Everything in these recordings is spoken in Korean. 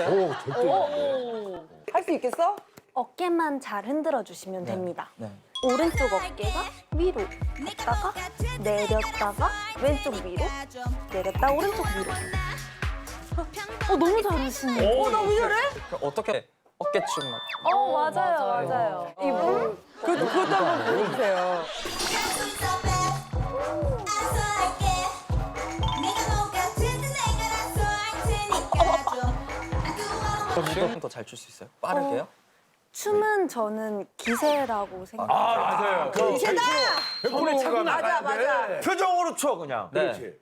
오, 절대. 할수 있겠어? 어깨만 잘 흔들어 주시면 됩니다. 네. 오른쪽 어깨가 위로 갔다가 내렸다가 왼쪽 위로 내렸다 오른쪽 위로. 어 너무 잘하시네요. 어, 나왜 저래? 어떻게 어깨춤 막 어 맞아요 맞아요. 이분? 그것도, 그것도 한번 보여주세요. 춤 더잘 출 수 있어요? 빠르게요? 춤은 저는 기세라고 생각해요. 아, 맞아요. 그 제다! 100%의 차가 맞아, 맞아. 돼. 표정으로 쳐 그냥. 네. 그렇지.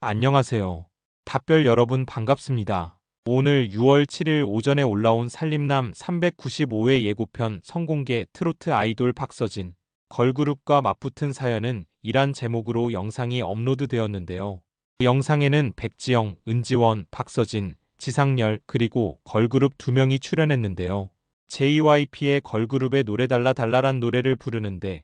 안녕하세요. 답별 여러분 반갑습니다. 오늘 6월 7일 오전에 올라온 살림남 395회 예고편 성공개 트로트 아이돌 박서진 걸그룹과 맞붙은 사연은 이란 제목으로 영상이 업로드되었는데요. 그 영상에는 백지영, 은지원, 박서진, 지상렬 그리고 걸그룹 두 명이 출연했는데요. JYP의 걸그룹의 노래 달라 달라란 노래를 부르는데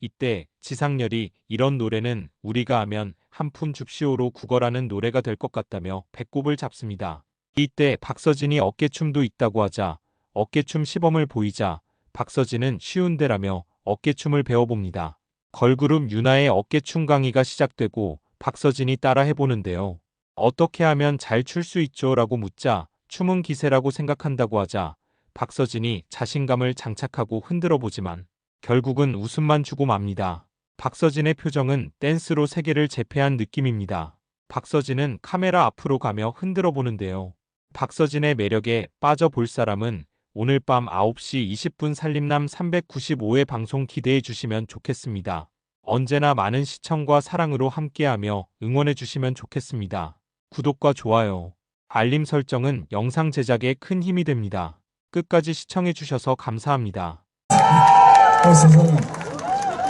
이때 지상렬이 이런 노래는 우리가 하면 한푼 줍시오로 구걸하는 노래가 될 것 같다며 배꼽을 잡습니다. 이때 박서진이 어깨춤도 있다고 하자 어깨춤 시범을 보이자 박서진은 쉬운데라며 어깨춤을 배워봅니다. 걸그룹 유나의 어깨춤 강의가 시작되고 박서진이 따라 해보는데요. 어떻게 하면 잘 출 수 있죠? 라고 묻자 춤은 기세라고 생각한다고 하자 박서진이 자신감을 장착하고 흔들어 보지만 결국은 웃음만 주고 맙니다. 박서진의 표정은 댄스로 세계를 제패한 느낌입니다. 박서진은 카메라 앞으로 가며 흔들어 보는데요. 박서진의 매력에 빠져 볼 사람은 오늘 밤 9시 20분 살림남 395회 방송 기대해 주시면 좋겠습니다. 언제나 많은 시청과 사랑으로 함께하며 응원해 주시면 좋겠습니다. 구독과 좋아요, 알림 설정은 영상 제작에 큰 힘이 됩니다. 끝까지 시청해 주셔서 감사합니다. 어, 세상에.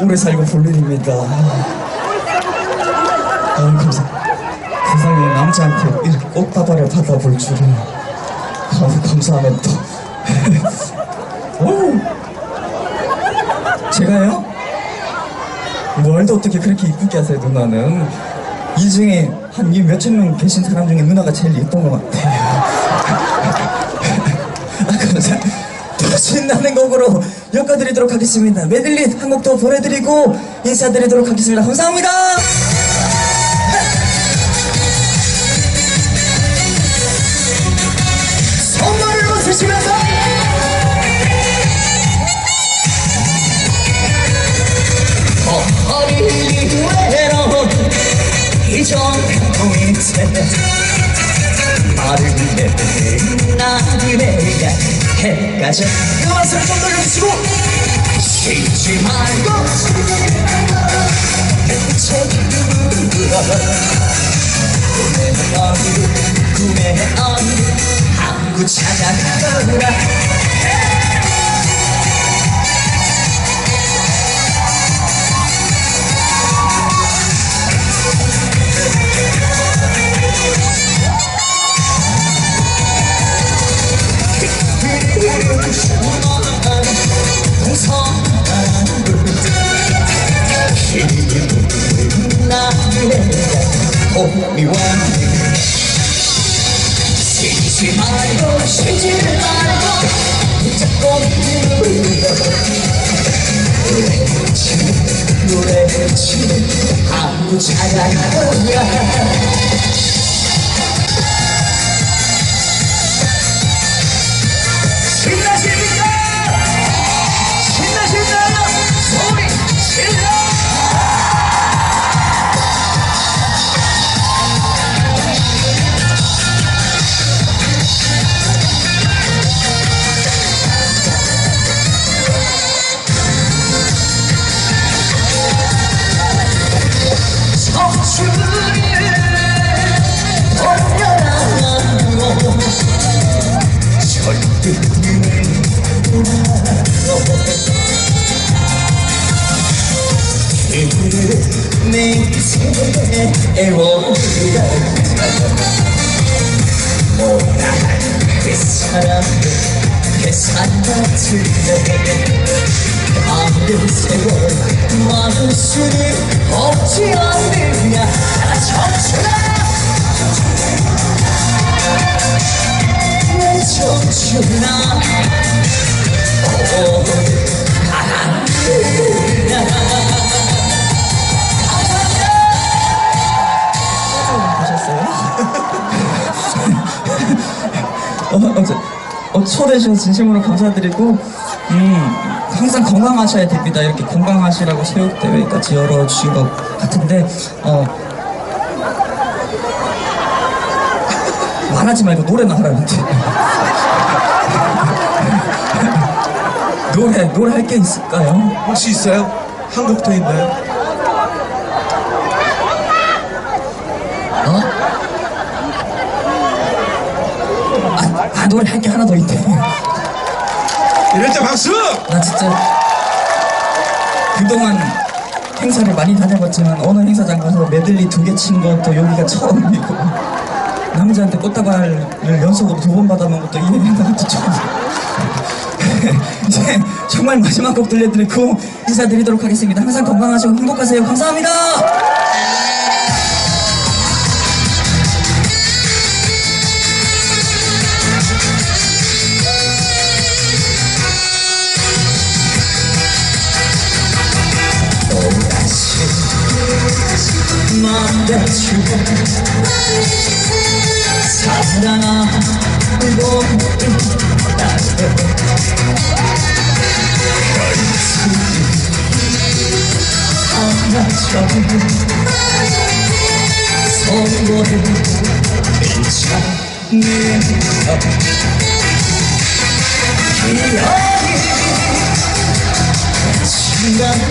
오래 살고 볼 일입니다. 세상에 않고 이렇게 꽃다발을 받아볼 줄은. 아, 감사하네 또. 오! 제가요? 뭘도 어떻게 그렇게 이쁘게 하세요, 누나는. 이 중에 한 이 몇천 명 계신 사람 중에 누나가 제일 예쁜 것 같아요. 아, 감사. 더 신나는 곡으로 엮어드리도록 하겠습니다. 메들리 한 곡 더 보내드리고 인사드리도록 하겠습니다. 감사합니다. 선물을 웃으시면서 나를 위해 나를 위해 해가 져 음악을 좀 돌려주시고 쉬지 말고. 책임으로 꿈의 어디 꿈의 어디 항구 찾아가라 쉬지 말고 쉬지 말고. 붙잡고 들어 노래 치는 노래 치는 아무 찾아가라 신나십니 내 인생의 애원이라 못난 그 사람 그 사람 같은데 아무리 세월 많은 수는 없지 않느냐 청춘아 내 청춘아 어, 아무튼 어, 초대해 주셔서 진심으로 감사드리고 음, 항상 건강하셔야 됩니다. 이렇게 건강하시라고 체육대회까지 열어주신 것 같은데 어, 말하지 말고 노래나 하라는데 노래 노래 할 게 있을까요? 혹시 있어요? 한국도 있나요? 노래 할 게 하나 더 있대. 이럴 때 박수! 나 진짜 그동안 행사를 많이 다녀봤지만 어느 행사장 가서 메들리 두 개 친 것도 여기가 처음이고 남자한테 꽃다발을 연속으로 두 번 받아놓은 것도 이 행사가 또 처음 이제 정말 마지막 곡 들려드리고 인사드리도록 하겠습니다 항상 건강하시고 행복하세요 감사합니다 맘대주고 사랑하고 기억이 그만 아마도 오늘도 밤마다 꿈이 나도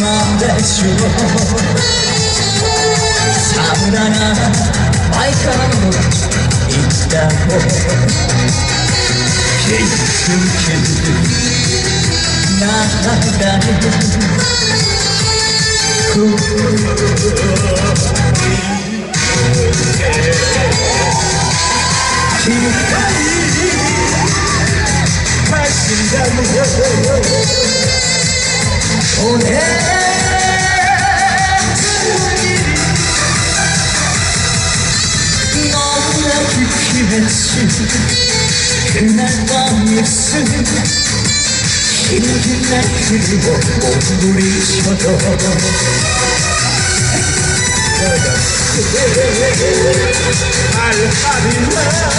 맘대주고 사랑 깊은 길 나가는 너무나 깊 이 맺힌 그날 밤 입술 힘든 날 그리고 몸부리쳐도 아유, 감사